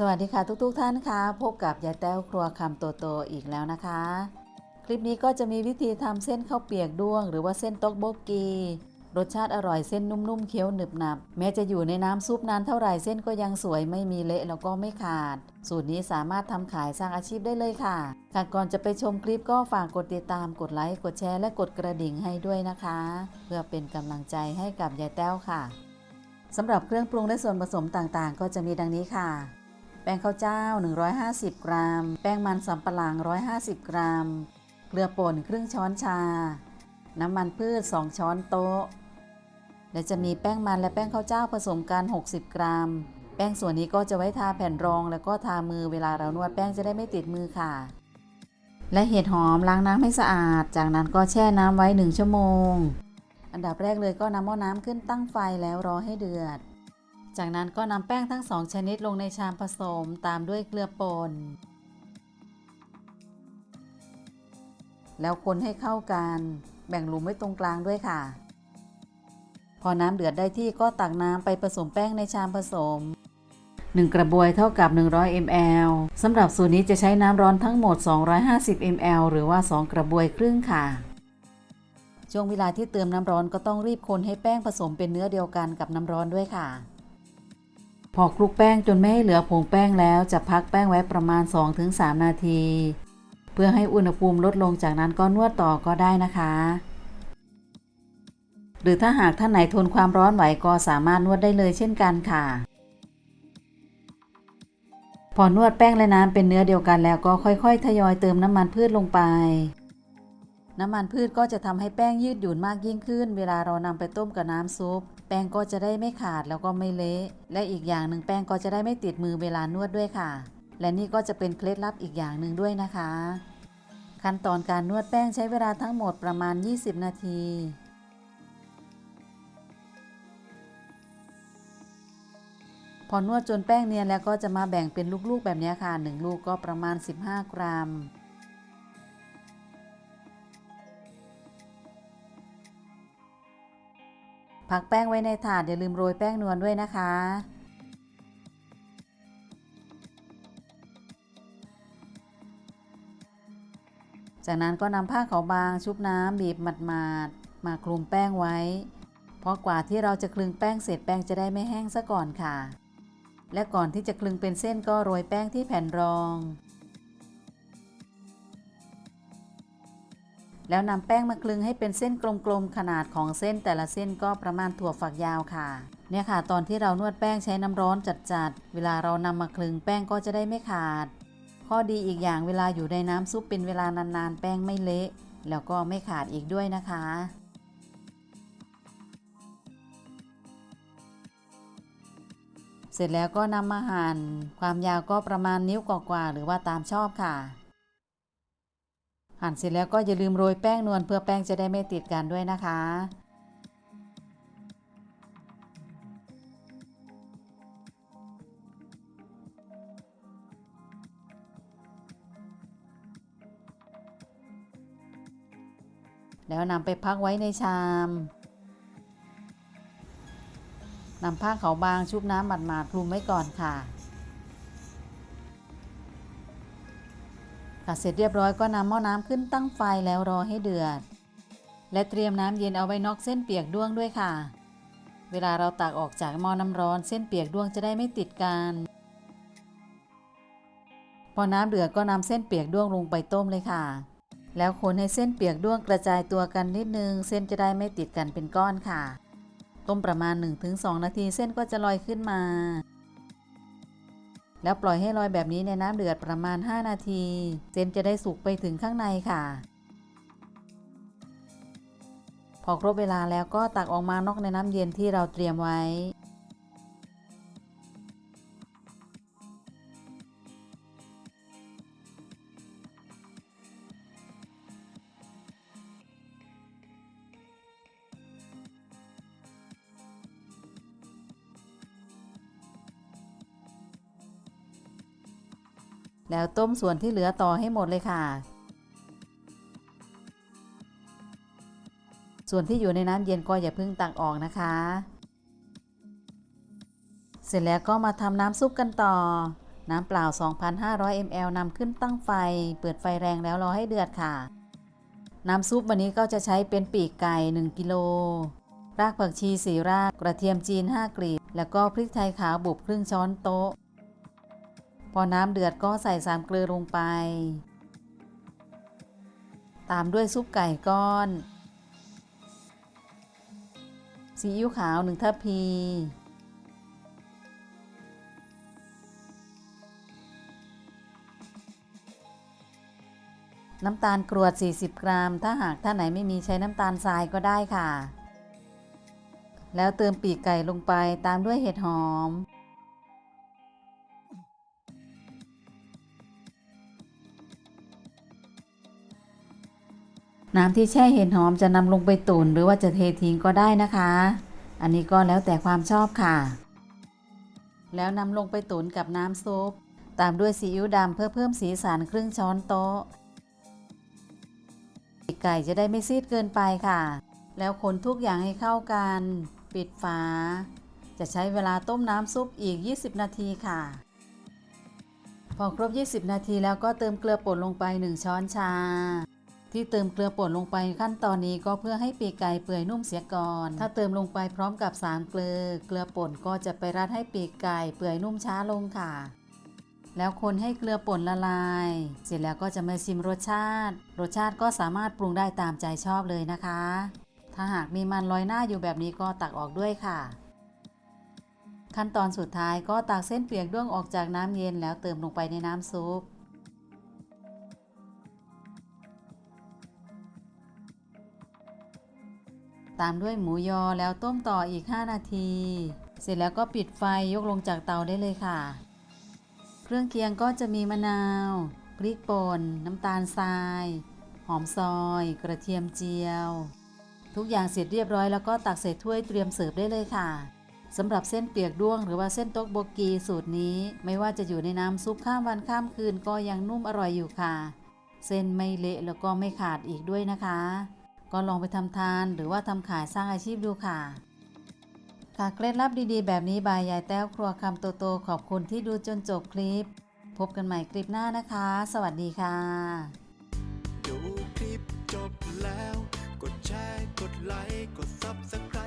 สวัสดีค่ะทุกๆทท่านค่ะพบกับยายแต้วครัวคำโตโตอีกแล้วนะคะ คลิปนี้ก็จะมีวิธีทำเส้นข้าวเปียกด้วง หรือว่าเส้นต๊กโบกี รสชาติอร่อยเส้นนุ่มๆเคี้ยวหนึบหนับ แม้จะอยู่ในน้ำซุปนานเท่าไหร่เส้นก็ยังสวยไม่มีเละแล้วก็ไม่ขาด สูตรนี้สามารถทำขายสร้างอาชีพได้เลยค่ะค่ะก่อนจะไปชมคลิปก็ฝากกดติดตามกดไลค์กดแชร์และกดกระดิ่งให้ด้วยนะคะ เพื่อเป็นกำลังใจให้กับยายแต้วค่ะสำหรับเครื่องปรุงและส่วนผสมต่างๆ ก็จะมีดังนี้ค่ะ ป้งข้าวเจ้า 150 กรัม แป้งมันสำปะหลัง 150 กรัม เกลือป่นครึ่งช้อนชา น้ำมันพืช 2 ช้อนโต๊ะ และจะมีแป้งมันและแป้งข้าวเจ้าผสมกัน 60 กรัม แป้งส่วนนี้ก็จะไว้ทาแผ่นรอง แล้วก็ทามือเวลาเรานวดแป้งจะได้ไม่ติดมือค่ะ และเห็ดหอมล้างน้ำให้สะอาด จากนั้นก็แช่น้ำไว้ 1 ชั่วโมง อันดับแรกเลยก็นำหม้อน้ำขึ้นตั้งไฟแล้วรอให้เดือด จากนั้นก็นำแป้งทั้งสองชนิดลงในชามผสมตามด้วยเกลือป่น แล้วคนให้เข้ากัน แบ่งหลุมไว้ตรงกลางด้วยค่ะ พอน้ำเดือดได้ที่ก็ตักน้ำไปผสมแป้งในชามผสม 1 กระบวยเท่ากับ 100 ml สำหรับสูตรนี้จะใช้น้ำร้อนทั้งหมด 250 ml หรือว่า 2 กระบวยครึ่งค่ะช่วงเวลาที่เติมน้ำร้อนก็ต้องรีบคนให้แป้งผสมเป็นเนื้อเดียวกันกับน้ำร้อนด้วยค่ะ พอคลุกแป้งจนไม่ให้เหลือผงแป้งแล้วจะพักแป้งไว้ประมาณ 2-3 นาที เพื่อให้อุณหภูมิลดลงจากนั้นก็นวดต่อก็ได้นะคะ หรือถ้าหากท่านไหนทนความร้อนไหวก็สามารถนวดได้เลยเช่นกันค่ะ พอนวดแป้งและน้ำเป็นเนื้อเดียวกันแล้วก็ค่อยๆ ทยอยเติมน้ำมันพืชลงไปน้ำมันพืชก็จะทำให้แป้งยืดหยุ่นมากยิ่งขึ้น เวลาเรานำไปต้มกับน้ำซุป แป้งก็จะได้ไม่ขาดแล้วก็ไม่เละ และอีกอย่างหนึ่งแป้งก็จะได้ไม่ติดมือเวลานวดด้วยค่ะ และนี่ก็จะเป็นเคล็ดลับอีกอย่างหนึ่งด้วยนะคะ ขั้นตอนการนวดแป้งใช้เวลาทั้งหมดประมาณ 20 นาทีพอนวดจนแป้งเนียนแล้วก็จะมาแบ่งเป็นลูกๆแบบนี้ค่ะ 1 ลูกก็ประมาณ 15 กรัม พักแป้งไว้ในถาดอย่าลืมโรยแป้งนวลด้วยนะคะ จากนั้นก็นำผ้าขาวบางชุบน้ำบีบหมาดๆมาคลุมแป้งไว้ เพราะกว่าที่เราจะคลึงแป้งเสร็จแป้งจะได้ไม่แห้งซะก่อนค่ะ และก่อนที่จะคลึงเป็นเส้นก็โรยแป้งที่แผ่นรอง แล้วนำแป้งมาคลึงให้เป็นเส้นกลมๆขนาดของเส้นแต่ละเส้นก็ประมาณถั่วฝักยาวค่ะ เนี่ยค่ะ ตอนที่เรานวดแป้งใช้น้ำร้อนจัดๆ เวลาเรานำมาคลึงแป้งก็จะได้ไม่ขาด ข้อดีอีกอย่างเวลาอยู่ในน้ำซุปเป็นเวลานานๆ แป้งไม่เละ แล้วก็ไม่ขาดอีกด้วยนะคะเสร็จแล้วก็นำมาหั่นความยาวก็ประมาณนิ้วกว่าๆหรือว่าตามชอบค่ะ หั่นเสร็จแล้วก็อย่าลืมโรยแป้งนวลเพื่อแป้งจะได้ไม่ติดกันด้วยนะคะ แล้วนำไปพักไว้ในชามนำผ้าขาวบางชุบน้ำหมาดๆคลุมไว้ก่อนค่ะ ค่ะเสร็จเรียบร้อยก็นำหม้อน้ำขึ้นตั้งไฟแล้วรอให้เดือด และเตรียมน้ำเย็นเอาไว้นอกเส้นเปียกด้วงด้วยค่ะ เวลาเราตักออกจากหม้อน้ำร้อนเส้นเปียกด้วงจะได้ไม่ติดกันพอน้ำเดือดก็นำเส้นเปียกด้วงลงไปต้มเลยค่ะ แล้วคนให้เส้นเปียกด้วงกระจายตัวกันนิดนึง เส้นจะได้ไม่ติดกันเป็นก้อนค่ะ ต้มประมาณ 1-2 นาทีเส้นก็จะลอยขึ้นมา แล้วปล่อยให้ลอยแบบนี้ในน้ำเดือดประมาณ 5 นาที เส้นจะได้สุกไปถึงข้างในค่ะ พอครบเวลาแล้วก็ตักออกมานอกในน้ำเย็นที่เราเตรียมไว้ แล้วต้มส่วนที่เหลือต่อให้หมดเลยค่ะ ส่วนที่อยู่ในน้ำเย็นก็อย่าเพิ่งตักออกนะคะ เสร็จแล้วก็มาทำน้ำซุปกันต่อ น้ำเปล่า 2,500 ml นำขึ้นตั้งไฟ เปิดไฟแรงแล้วรอให้เดือดค่ะ น้ำซุปวันนี้ก็จะใช้เป็นปีกไก่ 1 กิโล รากผักชีสีราก กระเทียมจีน 5กลีบ แล้วก็พริกไทยขาวบุบครึ่งช้อนโต๊ะ อน้ำเดือดก็ใส่สามเกลือลงไป ตามด้วยซุปไก่ก้อนซีอิ๊วขาว1ทัพพี น้ำตาลกรวด 40 กรัม ถ้าหากท่านไหนไม่มีใช้น้ำตาลทรายก็ได้ค่ะ แล้วเติมปีกไก่ลงไปตามด้วยเห็ดหอม น้ำที่แช่เห็ดหอมจะนำลงไปตุ๋นหรือว่าจะเททิ้งก็ได้นะคะ อันนี้ก็แล้วแต่ความชอบค่ะ แล้วนำลงไปตุ๋นกับน้ำซุป ตามด้วยซีอิ๊วดำเพื่อเพิ่มสีสันครึ่งช้อนโต๊ะปีไก่จะได้ไม่ซีดเกินไปค่ะ แล้วคนทุกอย่างให้เข้ากัน ปิดฝา จะใช้เวลาต้มน้ำซุปอีก 20 นาทีค่ะ พอครบ 20 นาทีแล้วก็เติมเกลือป่นลงไป 1 ช้อนชา ที่เติมเกลือป่นลงไปขั้นตอนนี้ก็เพื่อให้ปีกไก่เปื่อยนุ่มเสียก่อน ถ้าเติมลงไปพร้อมกับสามเกลือ เกลือป่นก็จะไปรัดให้ปีกไก่เปื่อยนุ่มช้าลงค่ะ แล้วคนให้เกลือป่นละลาย เสร็จแล้วก็จะมาชิมรสชาติ รสชาติก็สามารถปรุงได้ตามใจชอบเลยนะคะ ถ้าหากมีมันลอยหน้าอยู่แบบนี้ก็ตักออกด้วยค่ะ ขั้นตอนสุดท้ายก็ตักเส้นเปียกด้วงออกจากน้ำเย็นแล้วเติมลงไปในน้ำซุป ตามด้วยหมูยอแล้วต้มต่ออีก 5 นาที เสร็จแล้วก็ปิดไฟยกลงจากเตาได้เลยค่ะ เครื่องเคียงก็จะมีมะนาว พริกป่น น้ำตาลทราย หอมซอย กระเทียมเจียว ทุกอย่างเสร็จเรียบร้อยแล้วก็ตักใส่ถ้วยเตรียมเสิร์ฟได้เลยค่ะสำหรับเส้นเปียกด้วงหรือว่าเส้นโต๊กโบกีสูตรนี้ ไม่ว่าจะอยู่ในน้ำซุปข้ามวันข้ามคืนก็ยังนุ่มอร่อยอยู่ค่ะ เส้นไม่เละแล้วก็ไม่ขาดอีกด้วยนะคะ ก็ลองไปทำทานหรือว่าทำขายสร้างอาชีพดูค่ะ ค่ะเคล็ดลับดีๆ แบบนี้บายยายแต้วครัวคำโตๆขอบคุณที่ดูจนจบคลิป พบกันใหม่คลิปหน้านะคะ สวัสดีค่ะ ดูคลิปจบแล้ว กดแชร์กดไลค์กด Subscribe